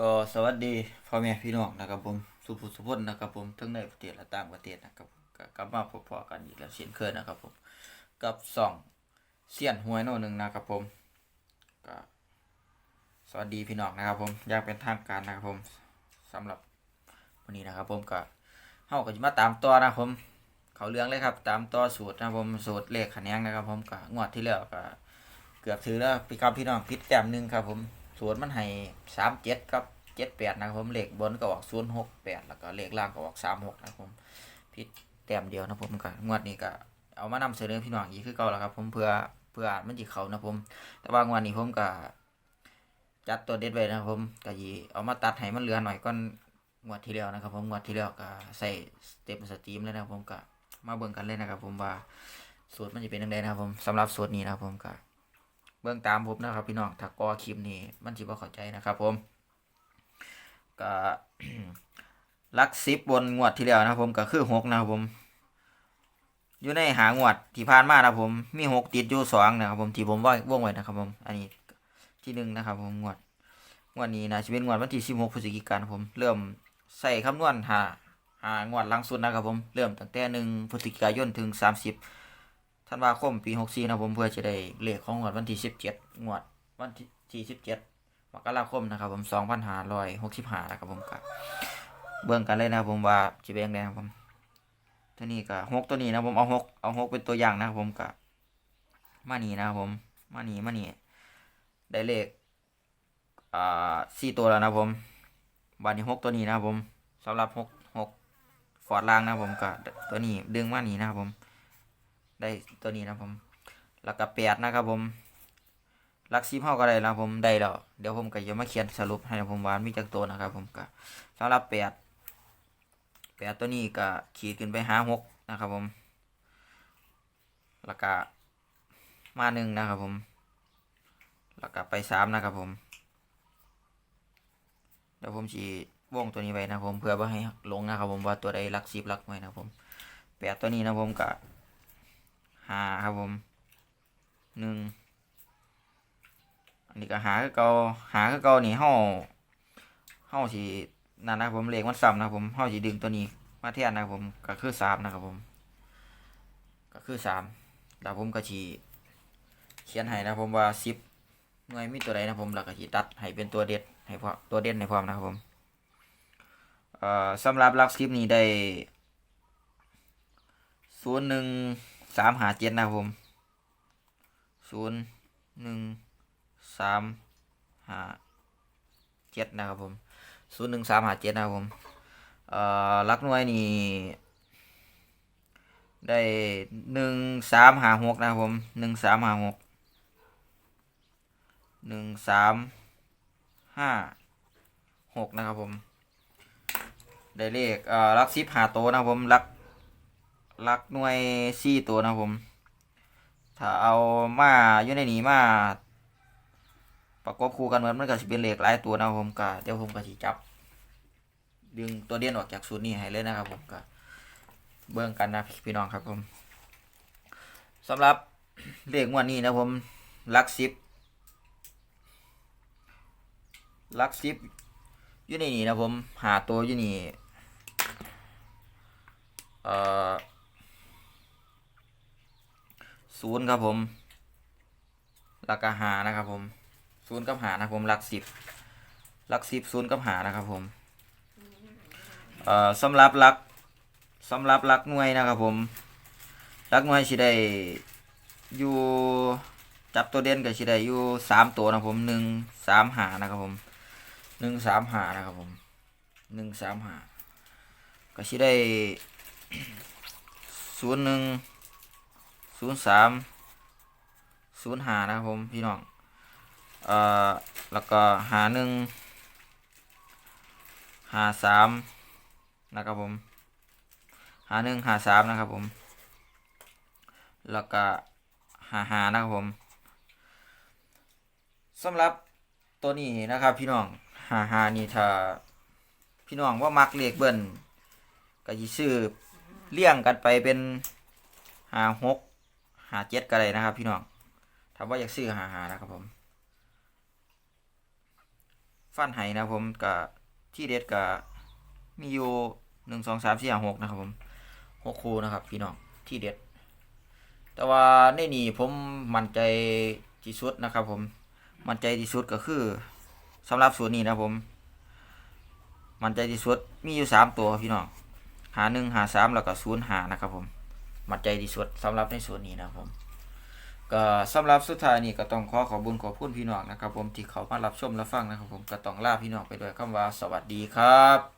ก็สวัสดีพ่อแม่พี่น้องนะครับผมสุภุสุพจน์นะครับผมทั้งในประเทศและต่างประเทศนะครับก็กลับมาพบกันอีกแล้วเช่นเคยนะครับผมกับสองเสี้ยนหวยโน่หนึ่งนะครับผมก็สวัสดีพี่น้องนะครับผมอยากเป็นทางการนะครับผมสำหรับวันนี้นะครับผมก็เฮาก็จะมาตามต่อนะครับผมเขาเรื่องเลยครับตามต่อสูตรนะครับผมสูตรเลขคะแนนนะครับผมก็งวดที่แล้วก็เกือบถือแล้วพี่ครับพี่น้องพิดแต้มหนึ่งครับผม ส่วนมันให้สามเจ็ดกับเจ็ดแปดนะครับผมเลขบนก็ออกศูนย์หกแปดแล้วก็เลขล่างก็ออกสามหกนะครับผมผิดแต้มเดียวนะผมก็งวดนี้ก็เอามานำเสนอพี่น้องอีกคือเก่าแล้วครับผมเพื่อเพื่ออ่านมันจีเขานะผม แต่ว่างวดนี้ผมก็จัดตัวเด็ดไว้นะครับผมก็ยีเอามาตัดให้มันเหลือหน่อยก้อนงวดที่แล้วนะครับผมงวดที่แล้วก็ใส่เต็มสตรีมเลยนะครับผมก็มาเบิ่งกันเลยนะครับผมว่าสูตรมันจะเป็นยังไงนะครับผมสำหรับสูตรนี้นะครับผมก็ เบื้องตามผมนะครับ พี่น้องถ้ากอคลิปนี้มันสิบ่เข้าใจนะครับผมก็ลักซิบบนงวดที่แล้วนะครับผมก็คือหกนะครับผม อยู่ในหางวดที่ผ่านมานะครับผม มีหกติดอยู่สองนะครับผมที่ผมว่าว่องไว้นะครับ ผม อันนี้ที่หนึ่งนะครับผมงวดงวดนี้นะจะเป็นงวดวันที่สิบหกพฤศจิกายนครับผม เริ่มใส่คำนวณหาหางวดหลังสุดนะครับผม เริ่มตั้งแต่หนึ่งพฤศจิกายนถึงสามสิบ ธันวาคมปี64นะครับผมเพื่อจะได้เลขของงวดวันที่17งวดวันที่17มกราคมนะครับผม2565นะครับผมก็เบิ่งกันเลยนะผมว่าสิเป็นจั่งใดนะครับผมตัวนี้ก็หกตัวนี้นะผมเอาหกเอาหกเป็นตัวอย่างนะครับผมก็มานี่นะครับผมมานี่มานี่ได้เลขอ่าสี่ตัวแล้วนะผมบัดนี้หกตัวนี้นะครับผมสำหรับหกหกฟอร์ดล่างนะผมก็ตัวนี้ดึงมานี่นะครับผม ได้ตัวนี้นะผมแล้วก็แปดนะครับผมลักซิมเฮาก็ได้แล้วผมได้แล้วเดี๋ยวผมก็จะมาเขียนสรุปให้นะผมว่ามีจักตัวนะครับ ผมก็สำหรับแปดแปดตัวนี้ก็ขีดขึ้นไปหาหกนะครับผมแล้วก็มาหนึ่งนะครับผมแล้วก็ไปสามนะครับผมเดี๋ยวผมสีวงตัวนี้ไว้นะผมเพื่อว่าให้ลงนะครับผมว่าตัวใดลักซิบลักไว้นะผมแปดตัวนี้นะผมก็ หาครับผมหนึ่งอันนี้ก็หาคือเกาหาคือเกานี่เฮาเฮาสินั่นนะครับผมเลขมันซ้ำนะครับผมเฮาสิดึงตัวนี้มาแทนนะครับผมก็คือสามนะครับผม ก็คือสามแล้วผมก็สิเขียนให้นะผมว่าสิบหน่วยมีตัวใดนะผมแล้วก็สิตัดให้เป็นตัวเด็ดให้พร้อมตัวเด่นให้พร้อมนะครับผมเอ่อสำหรับลักสิบนี้ได้ศูนย์หนึ่ง สามหาเจ็ดนะครับผมศูนย์หนึ่งสามหาเจ็ดนะครับผมศูนย์หนึ่งสามหาเจ็ดนะครับผมเอ่อลักหน่วยนี่ได้หนึ่งสามหาหกนะครับผมหนึ่งสามหาหกหนึ่งสามห้าหกนะครับผม ได้เลขเอ่อลักสิบหาโตนะครับผมลัก ลักหน่วยสี่ตัวนะผม ถ้าเอามาอยู่ในนี้มา ประกบคู่กันเหมือนมันก็สิเป็นเหลขหลายตัวนะผมก็เดี๋ยวผมก็สิจับ ดึงตัวเด่นออกจากสูตรนี้ให้เลยนะครับผมก็เบิ่งกันนะพี่น้องครับผมสำหรับเลขงวดนี้นะผมลักสิบลักสิบอยู่ในนี้นะผมหาตัวอยู่นี่เอ่อ ศูนย์ครับผมแล้วก็หานะครับผมศูนย์กับหานะครับผมหลักสิบหลักสิบศูนย์กับหานะครับผมเอ่อสำหรับหลักสำหรับหลักหน่วยนะครับผมหลักหน่วยสิได้อยู่จับตัวเด่นก็สิได้อยู่สามตัวนะผมหนึ่งสามหานะครับผมหนึ่งสามหานะครับผมหนึ่งสามหาก็สิได้ศูนย์หนึ่ง ศูนย์สามศูนย์หานะครับผมพี่น้องเอ่อแล้วก็หาหนึ่งหาสามนะครับผมหาหนึ่งหาสามนะครับผม แล้วก็หาหานะครับผมสำหรับตัวนี้นะครับ พี่น้องหาหานี่ถ้าพี่น้องว่ามักเลขเบิ้ลก็จะซื้อเลี่ยงกันไปเป็นหาหกาเจ็ดก็ได้นะครับ พี่น้องถามว่าอยากซื้อหาหานะครับผม ฟันไห้นะผมกับที่เด็ดกับมีอยู่หนึ่งสองสามสี่ห้าหกนะครับผมหกคูนะครับ พี่น้องที่เด็ด แต่ว่าในนี่ผมมั่นใจที่สุดนะครับผม มั่นใจที่สุดก็คือสำหรับสูตรนี้นะผม มั่นใจที่สุดมีอยู่สามตัวพี่น้องหาหนึ่งหาสามแล้วก็ศูนย์หานะครับผม มัดใจที่สุดสำหรับในส่วนนี้นะครับผมก็สำหรับสุดท้ายนี้ก็ต้องขอขอบุญขอพูนพี่น้องนะครับ ผมที่เขามารับชมและฟังนะครับ ผมก็ต้องลาพี่น้องไปด้วยคำว่าสวัสดีครับ